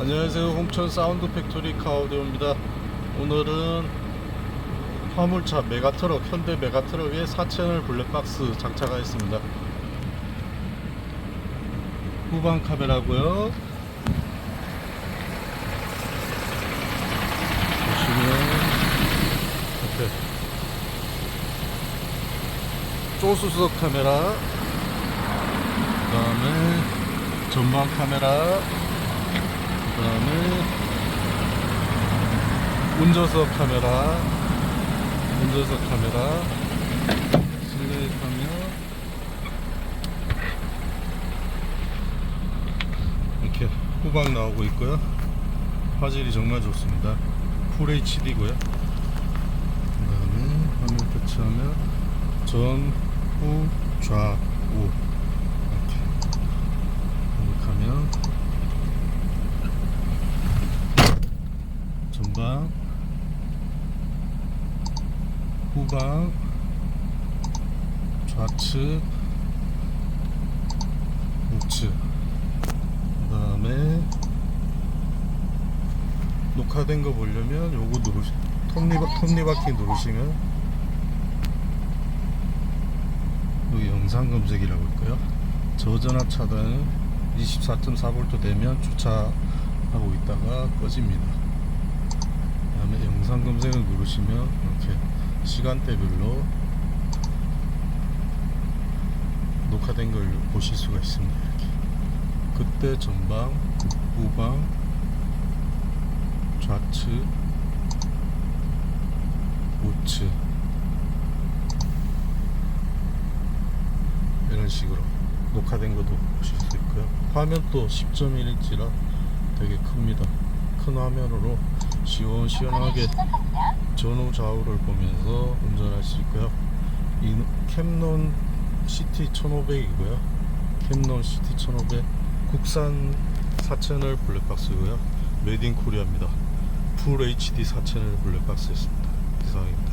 안녕하세요. 홍천 사운드 팩토리 카우디오입니다. 오늘은 화물차 메가트럭 현대 메가트럭에 4채널 블랙박스 장착하 있습니다. 후방 카메라고요. 보시면 이렇게 조수석 카메라 그 다음에 전방 카메라. 그 다음에 운전석 카메라 운전석 카메라. 실내 카메라 이렇게 후방 나오고 있고요. 화질이 정말 좋습니다. 풀 HD고요. 그 다음에 화면 터치하면 전, 후, 좌, 우 이렇게 클릭하면 전방 후방 좌측 우측. 그 다음에 녹화된 거 보려면 요거 누르시 톱니바, 톱니바퀴 누르시면 여기 영상 검색이라고 있고요. 저전압 차단은 24.4V 되면 주차하고 있다가 꺼집니다 영상 검색을 누르시면 이렇게 시간대별로 녹화된 걸 보실 수가 있습니다 이렇게. 그때 전방 후방 좌측 우측 이런 식으로 녹화된 것도 보실 수 있고요. 화면도 10.1인치라 되게 큽니다. 큰 화면으로 시원시원하게 전후 좌우를 보면서 운전할 수 있고요. 이 캠논 CT 1500이고요. 캠논 CT 1500 국산 4채널 블랙박스고요. 메이드 인 코리아입니다. 풀 HD 4채널 블랙박스였습니다. 이상입니다